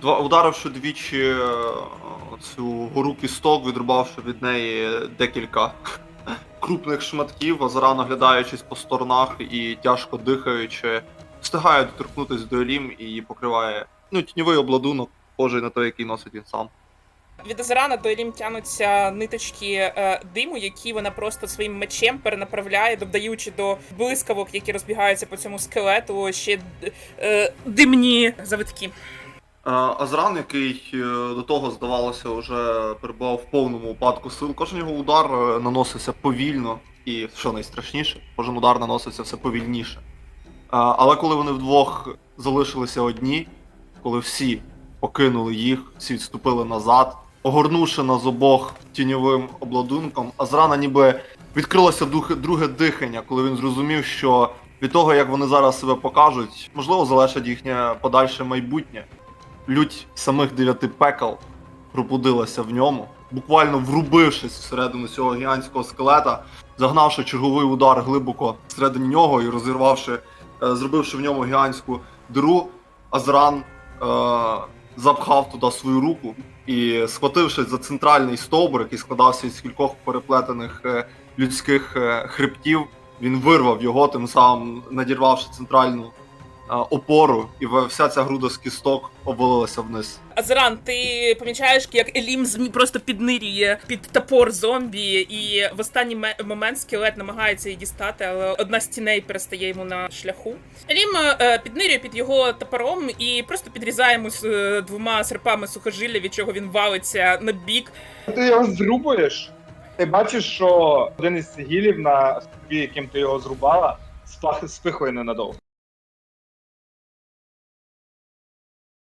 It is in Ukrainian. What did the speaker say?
Два ударивши двічі е, цю гору кісток, відрубавши від неї декілька крупних шматків, Азаран, оглядаючись по сторонах і тяжко дихаючи, встигає доторкнутися до Елім і покриває ну, тіньовий обладунок, схожий на той, який носить він сам. Від Азарана до Елім тянуться ниточки е, диму, які вона просто своїм мечем перенаправляє, додаючи до блискавок, які розбігаються по цьому скелету, ще е, димні завитки. Е, Азран, який е, до того, здавалося, вже перебував в повному упадку сил, кожен його удар е, наносився повільно, і що найстрашніше, кожен удар наносився все повільніше. Але коли вони вдвох залишилися одні, коли всі покинули їх, всі відступили назад, огорнувши нас обох тіньовим обладунком, Азрана ніби відкрилося друге дихання, коли він зрозумів, що від того, як вони зараз себе покажуть, можливо, залежить їхнє подальше майбутнє лють самих дев'яти пекал пробудилася в ньому, буквально врубившись всередину цього гігантського скелета, загнавши черговий удар глибоко всередині нього і розірвавши, е, зробивши в ньому гігантську диру, Азран е, запхав туди свою руку і, схватившись за центральний стовбур, який складався із кількох переплетених е, людських е, хребтів, він вирвав його, тим самим надірвавши центральну опору, і вся ця груда з кісток обвалилася вниз. Азаран, ти помічаєш, як Елім змі просто піднирює під топор зомбі, і в останній момент скелет намагається її дістати, але одна з тіней перестає йому на шляху. Елім е, піднирює під його топором і просто підрізає йому е, двома серпами сухожилля, від чого він валиться на бік. Ти його зрубуєш. Ти бачиш, що один із гілів на яким ти його зрубала, спах спихує ненадовго.